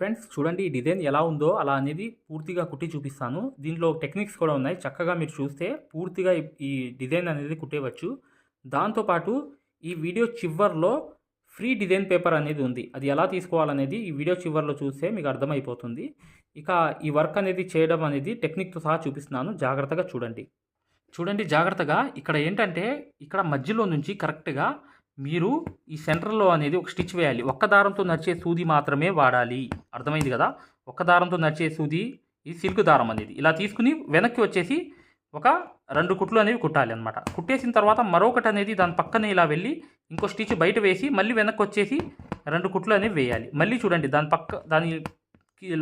Friends చూడండి ఈ design ఎలా ఉందో అలా అనేది పూర్తిగా కుట్టి చూపిస్తాను. దీంట్లో టెక్నిక్స్ కూడా ఉన్నాయి. చక్కగా మీరు చూస్తే పూర్తిగా ఈ- డిజైన్ అనేది కుట్టేవచ్చు. దాంతోపాటు ఈ వీడియో చివర్లో ఫ్రీ డిజైన్ పేపర్ అనేది ఉంది. అది ఎలా తీసుకోవాలనేది ఈ వీడియో చివర్లో చూస్తే మీకు అర్థమైపోతుంది. ఇక ఈ వర్క్ అనేది చేయడం అనేది టెక్నిక్తో సహా చూపిస్తున్నాను. జాగ్రత్తగా చూడండి. చూడండి జాగ్రత్తగా ఇక్కడ ఏంటంటే ఇక్కడ మధ్యలో నుంచి కరెక్ట్గా మీరు ఈ సెంటర్లో అనేది ఒక స్టిచ్ వేయాలి. ఒక్క దారంతో నచ్చే సూది మాత్రమే వాడాలి. అర్థమైంది కదా? ఒక్క దారంతో నడిచే సూది ఈ సిల్క్ దారం అనేది. ఇలా తీసుకుని వెనక్కి వచ్చేసి ఒక రెండు కుట్లు అనేవి కుట్టాలి అనమాట కుట్టేసిన తర్వాత మరొకటి అనేది దాని పక్కనే ఇలా వెళ్ళి ఇంకో స్టిచ్ బయట వేసి మళ్ళీ వెనక్కి వచ్చేసి రెండు కుట్లు అనేవి వేయాలి. మళ్ళీ చూడండి దాని పక్క దాని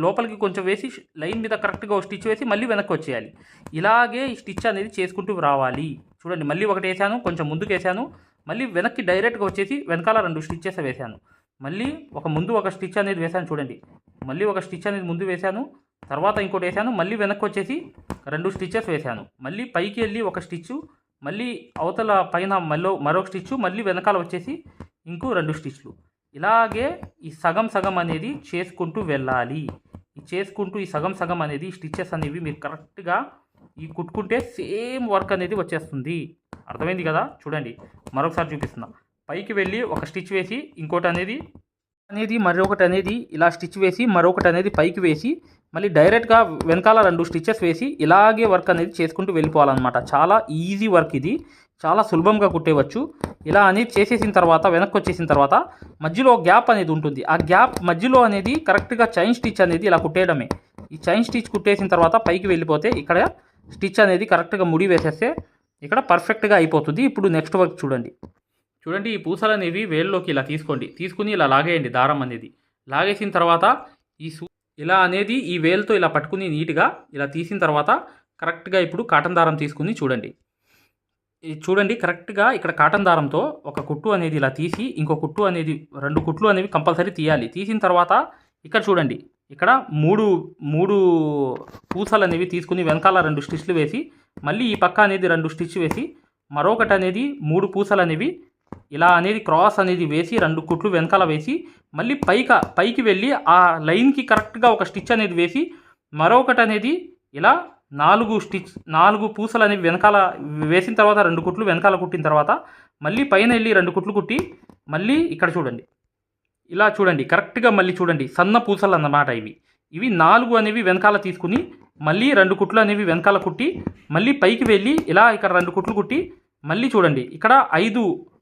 లోపలికి కొంచెం వేసి లైన్ మీద కరెక్ట్గా ఒక స్టిచ్ వేసి మళ్ళీ వెనక్కి వచ్చేయాలి. ఇలాగే ఈ స్టిచ్ అనేది చేసుకుంటూ రావాలి. చూడండి మళ్ళీ ఒకటి వేసాను కొంచెం ముందుకు వేసాను మళ్ళీ వెనక్కి డైరెక్ట్గా వచ్చేసి వెనకాల రెండు స్టిచ్చెస్ వేసాను. మళ్ళీ ఒక ముందు ఒక స్టిచ్ అనేది వేసాను చూడండి. మళ్ళీ ఒక స్టిచ్ అనేది ముందు వేసాను తర్వాత ఇంకోటి వేసాను మళ్ళీ వెనక్కి వచ్చేసి రెండు స్టిచ్చెస్ వేసాను మళ్ళీ పైకి వెళ్ళి ఒక స్టిచ్ మళ్ళీ అవతల పైన మళ్ళీ మరొక స్టిచ్చు మళ్ళీ వెనకాల వచ్చేసి ఇంకో రెండు స్టిచ్లు. ఇలాగే ఈ సగం సగం అనేది చేసుకుంటూ వెళ్ళాలి. ఈ చేసుకుంటూ ఈ సగం సగం అనేది స్టిచ్చెస్ అనేవి మీరు కరెక్ట్గా ఈ కుట్టుకుంటే సేమ్ వర్క్ అనేది వచ్చేస్తుంది. అర్థమైంది కదా? చూడండి. మరొకసారి చూపిస్తున్నా. పైకి వెళ్ళి ఒక స్టిచ్ వేసి ఇంకోటి అనేది అనేది మరొకటి అనేది ఇలా స్టిచ్ వేసి మరొకటి అనేది పైకి వేసి మళ్ళీ డైరెక్ట్గా వెనకాల రెండు స్టిచెస్ వేసి ఇలాగే వర్క్ అనేది చేసుకుంటూ వెళ్ళిపోవాలన్నమాట. చాలా ఈజీ వర్క్ ఇది. చాలా సులభంగా కుట్టేయవచ్చు ఇలా అనేది చేసేసిన తర్వాత వెనక్కి వచ్చేసిన తర్వాత మధ్యలో గ్యాప్ అనేది ఉంటుంది. ఆ గ్యాప్ మధ్యలో అనేది కరెక్ట్గా చైన్ స్టిచ్ అనేది ఇలా కుట్టేయడమే. ఈ చైన్ స్టిచ్ కుట్టేసిన తర్వాత పైకి వెళ్ళిపోతే ఇక్కడ స్టిచ్ అనేది కరెక్ట్గా ముడి వేసేస్తే ఇక్కడ పర్ఫెక్ట్గా అయిపోతుంది. ఇప్పుడు నెక్స్ట్ వర్క్ చూడండి. చూడండి ఈ పూసలు అనేవి వేళ్ళలోకి ఇలా తీసుకోండి. తీసుకుని ఇలా లాగేయండి దారం అనేది. లాగేసిన తర్వాత ఈ సూ ఇలా అనేది ఈ వేలుతో ఇలా పట్టుకుని నీట్గా ఇలా తీసిన తర్వాత కరెక్ట్గా ఇప్పుడు కాటన్ దారం తీసుకుని చూడండి. చూడండి కరెక్ట్గా ఇక్కడ కాటన్ దారంతో ఒక కుట్టు అనేది ఇలా తీసి ఇంకో కుట్టు అనేది రెండు కుట్లు అనేవి కంపల్సరీ తీయాలి. తీసిన తర్వాత ఇక్కడ చూడండి ఇక్కడ మూడు మూడు పూసలు అనేవి తీసుకుని వెనకాల రెండు స్టిచ్లు వేసి మళ్ళీ ఈ పక్క అనేది రెండు స్టిచ్ వేసి మరొకటి అనేది మూడు పూసలు అనేవి ఇలా అనేది క్రాస్ అనేది వేసి రెండు కుట్లు వెనకాల వేసి మళ్ళీ పైక పైకి వెళ్ళి ఆ లైన్కి కరెక్ట్గా ఒక స్టిచ్ అనేది వేసి మరొకటి అనేది ఇలా నాలుగు స్టిచ్ నాలుగు పూసలు అనేవి వెనకాల వేసిన తర్వాత రెండు కుట్లు వెనకాల కుట్టిన తర్వాత మళ్ళీ పైన వెళ్ళి రెండు కుట్లు కుట్టి మళ్ళీ ఇక్కడ చూడండి. ఇలా చూడండి కరెక్ట్గా మళ్ళీ చూడండి సన్న పూసలు అన్నమాట ఇవి. ఇవి నాలుగు అనేవి వెనకాల తీసుకుని మళ్ళీ రెండు కుట్లు అనేవి వెనకాల కుట్టి మళ్ళీ పైకి వెళ్ళి ఇలా ఇక్కడ రెండు కుట్లు కుట్టి మళ్ళీ చూడండి ఇక్కడ ఐదు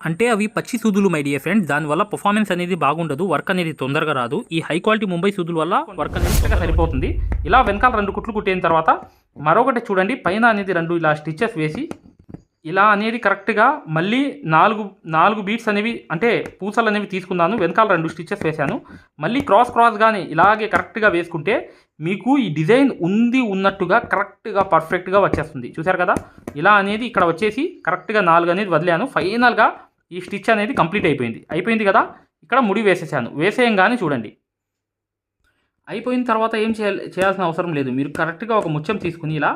అంటే అవి పచ్చి సూదులు మై డియర్ ఫ్రెండ్స్ దానివల్ల పర్ఫార్మెన్స్ అనేది బాగుండదు వర్క్ అనేది తొందరగా రాదు. ఈ హై క్వాలిటీ ముంబై సూదుల వల్ల వర్క్ అనేది సరిపోతుంది. ఇలా వెనకాల రెండు కుట్లు కుట్టిన తర్వాత మరొకటి చూడండి పైన అనేది రెండు ఇలా స్టిచ్చెస్ వేసి ఇలా అనేది కరెక్ట్గా మళ్ళీ నాలుగు నాలుగు బీట్స్ అనేవి అంటే పూసలు అనేవి తీసుకున్నాను. వెనకాల రెండు స్టిచెస్ వేశాను. మళ్ళీ క్రాస్ క్రాస్ కానీ ఇలాగే కరెక్ట్గా వేసుకుంటే మీకు ఈ డిజైన్ ఉంది ఉన్నట్టుగా కరెక్ట్గా పర్ఫెక్ట్గా వచ్చేస్తుంది. చూసారు కదా? ఇలా అనేది ఇక్కడ వచ్చేసి కరెక్ట్గా నాలుగు అనేది వదిలాను. ఫైనల్గా ఈ స్టిచ్ అనేది కంప్లీట్ అయిపోయింది. అయిపోయింది కదా? ఇక్కడ ముడి వేసేసాను. వేసేయంగానే చూడండి. అయిపోయిన తర్వాత ఏం చేయాలి చేయాల్సిన అవసరం లేదు. మీరు కరెక్ట్గా ఒక ముత్యం తీసుకుని ఇలా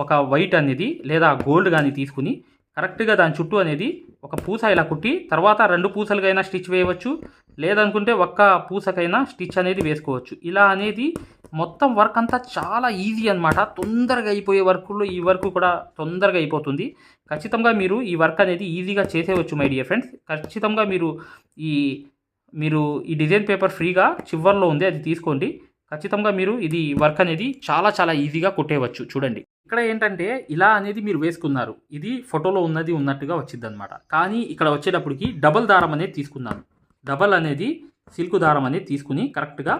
ఒక వైట్ అనేది లేదా గోల్డ్ కానీ తీసుకుని కరెక్ట్గా దాని చుట్టూ అనేది ఒక పూస ఇలా కుట్టి తర్వాత రెండు పూసలకైనా స్టిచ్ వేయవచ్చు. లేదనుకుంటే ఒక్క పూసకైనా స్టిచ్ అనేది వేసుకోవచ్చు. ఇలా అనేది మొత్తం వర్క్ అంతా చాలా ఈజీ అనమాట తొందరగా అయిపోయే వర్క్లో ఈ వర్క్ కూడా తొందరగా అయిపోతుంది. ఖచ్చితంగా మీరు ఈ వర్క్ అనేది ఈజీగా చేసేవచ్చు మై డియర్ ఫ్రెండ్స్ ఖచ్చితంగా మీరు ఈ మీరు ఈ డిజైన్ పేపర్ ఫ్రీగా చివర్లో ఉంది అది తీసుకోండి. ఖచ్చితంగా మీరు ఇది వర్క్ అనేది చాలా చాలా ఈజీగా కుట్టేయవచ్చు చూడండి. ఇక్కడ ఏంటంటే ఇలా అనేది మీరు వేసుకున్నారు. ఇది ఫోటోలో ఉన్నది ఉన్నట్టుగా వచ్చింది అనమాట కానీ ఇక్కడ వచ్చేటప్పటికి డబల్ దారం అనేది తీసుకున్నాను. డబల్ అనేది సిల్క్ దారం అనేది తీసుకుని కరెక్ట్గా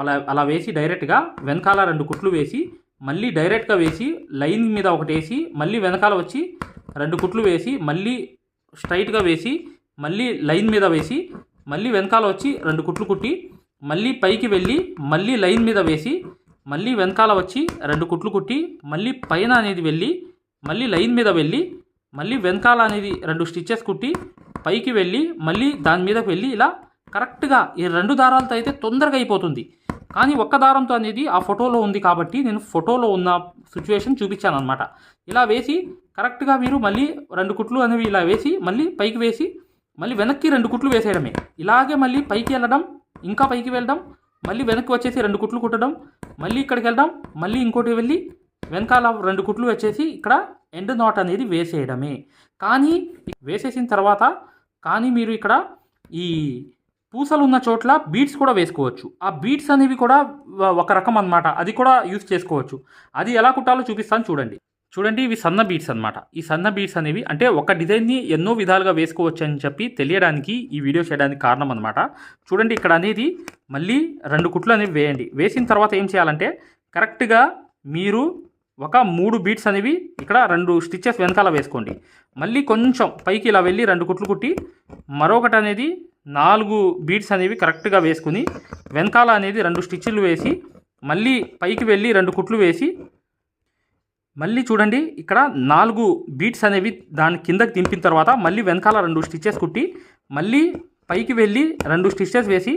అలా అలా వేసి డైరెక్ట్గా వెనకాల రెండు కుట్లు వేసి మళ్ళీ డైరెక్ట్గా వేసి లైన్ మీద ఒకటి వేసి మళ్ళీ వెనకాల వచ్చి రెండు కుట్లు వేసి మళ్ళీ స్ట్రైట్గా వేసి మళ్ళీ లైన్ మీద వేసి మళ్ళీ వెనకాల వచ్చి రెండు కుట్లు కుట్టి మళ్ళీ పైకి వెళ్ళి మళ్ళీ లైన్ మీద వేసి మళ్ళీ వెనకాల వచ్చి రెండు కుట్లు కుట్టి మళ్ళీ పైన అనేది వెళ్ళి మళ్ళీ లైన్ మీద వెళ్ళి మళ్ళీ వెనకాల అనేది రెండు స్టిచ్చెస్ కుట్టి పైకి వెళ్ళి మళ్ళీ దాని మీదకి వెళ్ళి ఇలా కరెక్ట్గా ఈ రెండు దారాలతో అయితే తొందరగా అయిపోతుంది. కానీ ఒక్క దారంతో అనేది ఆ ఫోటోలో ఉంది కాబట్టి నేను ఫోటోలో ఉన్న సిచ్యువేషన్ చూపించాను అనమాట ఇలా వేసి కరెక్ట్గా మీరు మళ్ళీ రెండు కుట్లు అనేవి ఇలా వేసి మళ్ళీ పైకి వేసి మళ్ళీ వెనక్కి రెండు కుట్లు వేసేయడమే. ఇలాగే మళ్ళీ పైకి వెళ్ళడం ఇంకా పైకి వెళ్ళడం మళ్ళీ వెనక్కి వచ్చేసి రెండు కుట్లు కుట్టడం మళ్ళీ ఇక్కడికి వెళ్ళడం మళ్ళీ ఇంకోటి వెళ్ళి వెనకాల రెండు కుట్లు వచ్చేసి ఇక్కడ ఎండ్ నాట్ అనేది వేసేయడమే. కానీ వేసేసిన తర్వాత కానీ మీరు ఇక్కడ ఈ పూసలు ఉన్న చోట్ల బీడ్స్ కూడా వేసుకోవచ్చు. ఆ బీడ్స్ అనేవి కూడా ఒక రకం అన్నమాట. అది కూడా యూస్ చేసుకోవచ్చు. అది ఎలా కుట్టాలో చూపిస్తాను చూడండి. చూడండి ఇవి సన్న బీడ్స్ అన్నమాట. ఈ సన్న బీడ్స్ అనేవి అంటే ఒక డిజైన్ని ఎన్నో విధాలుగా వేసుకోవచ్చు అని చెప్పి తెలియడానికి ఈ వీడియో చేయడానికి కారణం అనమాట చూడండి ఇక్కడ అనేది మళ్ళీ రెండు కుట్లు అనేవి వేయండి. వేసిన తర్వాత ఏం చేయాలంటే కరెక్ట్గా మీరు ఒక మూడు బీట్స్ అనేవి ఇక్కడ రెండు స్టిచ్చెస్ వెనకాల వేసుకోండి. మళ్ళీ కొంచెం పైకి ఇలా వెళ్ళి రెండు కుట్లు కుట్టి మరొకటి అనేది నాలుగు బీట్స్ అనేవి కరెక్ట్గా వేసుకుని వెనకాల అనేది రెండు స్టిచ్లు వేసి మళ్ళీ పైకి వెళ్ళి రెండు కుట్లు వేసి మళ్ళీ చూడండి ఇక్కడ నాలుగు బీట్స్ అనేవి దాని కిందకి దింపిన తర్వాత మళ్ళీ వెనకాల రెండు స్టిచ్చెస్ కుట్టి మళ్ళీ పైకి వెళ్ళి రెండు స్టిచ్చెస్ వేసి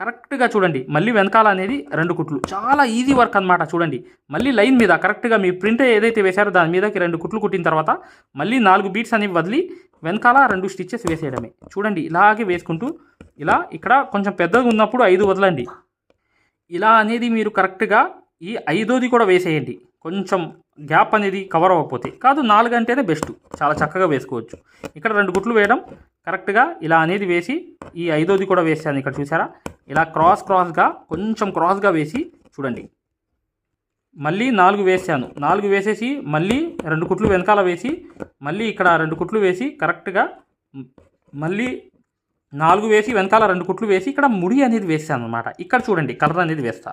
కరెక్ట్గా చూడండి. మళ్ళీ వెనకాల అనేది రెండు కుట్లు. చాలా ఈజీ వర్క్ అనమాట చూడండి. మళ్ళీ లైన్ మీద కరెక్ట్గా మీ ప్రింట్ ఏదైతే వేశారో దాని మీదకి రెండు కుట్లు కుట్టిన తర్వాత మళ్ళీ నాలుగు బీట్స్ అనేవి వదిలి వెనకాల రెండు స్టిచ్చెస్ వేసేయడమే. చూడండి ఇలాగే వేసుకుంటూ ఇలా ఇక్కడ కొంచెం పెద్దగా ఉన్నప్పుడు ఐదు వదలండి. ఇలా అనేది మీరు కరెక్ట్గా ఈ ఐదోది కూడా వేసేయండి. కొంచెం గ్యాప్ అనేది కవర్ అవ్వకపోతే. కాదు నాలుగు అంటేనే బెస్ట్. చాలా చక్కగా వేసుకోవచ్చు. ఇక్కడ రెండు గుట్లు వేయడం కరెక్ట్గా ఇలా అనేది వేసి ఈ ఐదోది కూడా వేసాను ఇక్కడ చూసారా? ఇలా క్రాస్ క్రాస్గా కొంచెం క్రాస్గా వేసి చూడండి. మళ్ళీ నాలుగు వేసాను. నాలుగు వేసేసి మళ్ళీ రెండు కుట్లు వెనకాల వేసి మళ్ళీ ఇక్కడ రెండు కుట్లు వేసి కరెక్ట్గా మళ్ళీ నాలుగు వేసి వెనకాల రెండు కుట్లు వేసి ఇక్కడ ముడి అనేది వేసాను అనమాట ఇక్కడ చూడండి కలర్ అనేది వేస్తా.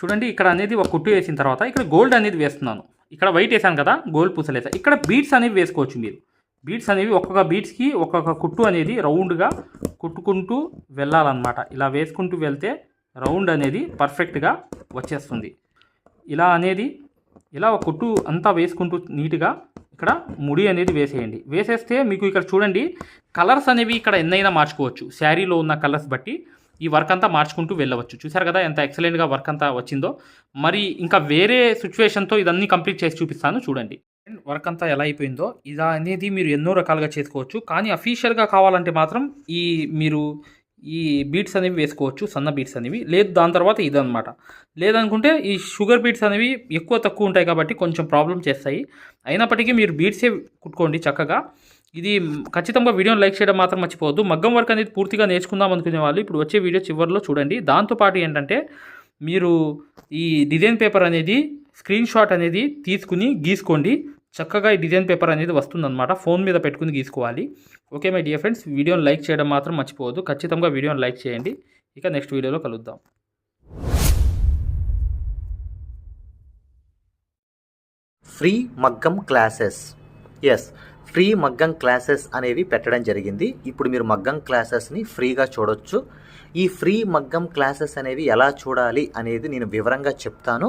చూడండి ఇక్కడ అనేది ఒక కుట్టు వేసిన తర్వాత ఇక్కడ గోల్డ్ అనేది వేస్తున్నాను. ఇక్కడ వైట్ వేసాను కదా గోల్డ్ పూసలు వేసా ఇక్కడ బీడ్స్ అనేవి వేసుకోవచ్చు మీరు. బీట్స్ అనేవి ఒక్కొక్క బీట్స్కి ఒక్కొక్క కుట్టు అనేది రౌండ్గా కుట్టుకుంటూ వెళ్ళాలన్నమాట. ఇలా వేసుకుంటూ వెళ్తే రౌండ్ అనేది పర్ఫెక్ట్గా వచ్చేస్తుంది. ఇలా అనేది ఇలా ఒక కుట్టు అంతా వేసుకుంటూ నీట్గా ఇక్కడ ముడి అనేది వేసేయండి. వేసేస్తే మీకు ఇక్కడ చూడండి కలర్స్ అనేవి ఇక్కడ ఎన్నైనా మార్చుకోవచ్చు. శారీలో ఉన్న కలర్స్ బట్టి ఈ వర్క్ అంతా మార్చుకుంటూ వెళ్ళవచ్చు. చూసారు కదా ఎంత ఎక్సలెంట్గా వర్క్ అంతా వచ్చిందో. మరి ఇంకా వేరే సిచ్యువేషన్తో ఇదన్నీ కంప్లీట్ చేసి చూపిస్తాను. చూడండి. వర్క్ అంతా ఎలా అయిపోయిందో ఇది అనేది మీరు ఎన్నో రకాలుగా చేసుకోవచ్చు. కానీ అఫీషియల్గా కావాలంటే మాత్రం ఈ మీరు ఈ బీట్స్ అనేవి వేసుకోవచ్చు సన్న బీట్స్ అనేవి. లేదు దాని తర్వాత ఇదనమాట లేదనుకుంటే ఈ షుగర్ బీట్స్ అనేవి ఎక్కువ తక్కువ ఉంటాయి కాబట్టి కొంచెం ప్రాబ్లం చేస్తాయి. అయినప్పటికీ మీరు బీట్సే కుట్టుకోండి చక్కగా. ఇది ఖచ్చితంగా వీడియోని లైక్ చేయడం మాత్రం మర్చిపోవద్దు. మగ్గం వర్క్ అనేది పూర్తిగా నేర్చుకుందాం అనుకునే వాళ్ళు ఇప్పుడు వచ్చే వీడియో చివరిలో చూడండి. దాంతోపాటు ఏంటంటే మీరు ఈ డిజైన్ పేపర్ అనేది స్క్రీన్ షాట్ అనేది తీసుకుని గీసుకోండి. చక్కగా ఈ డిజైన్ పేపర్ అనేది వస్తుందన్నమాట. ఫోన్ మీద పెట్టుకుని గీసుకోవాలి. ఓకే మై డియర్ ఫ్రెండ్స్ వీడియోని లైక్ చేయడం మాత్రం మర్చిపోవద్దు. ఖచ్చితంగా వీడియోని లైక్ చేయండి. ఇక నెక్స్ట్ వీడియోలో కలుద్దాం. ఫ్రీ మగ్గం క్లాసెస్. ఎస్ ఫ్రీ మగ్గం క్లాసెస్ అనేవి పెట్టడం జరిగింది. ఇప్పుడు మీరు మగ్గం క్లాసెస్ని ఫ్రీగా చూడొచ్చు. ఈ ఫ్రీ మగ్గం క్లాసెస్ అనేవి ఎలా చూడాలి అనేది నేను వివరంగా చెప్తాను.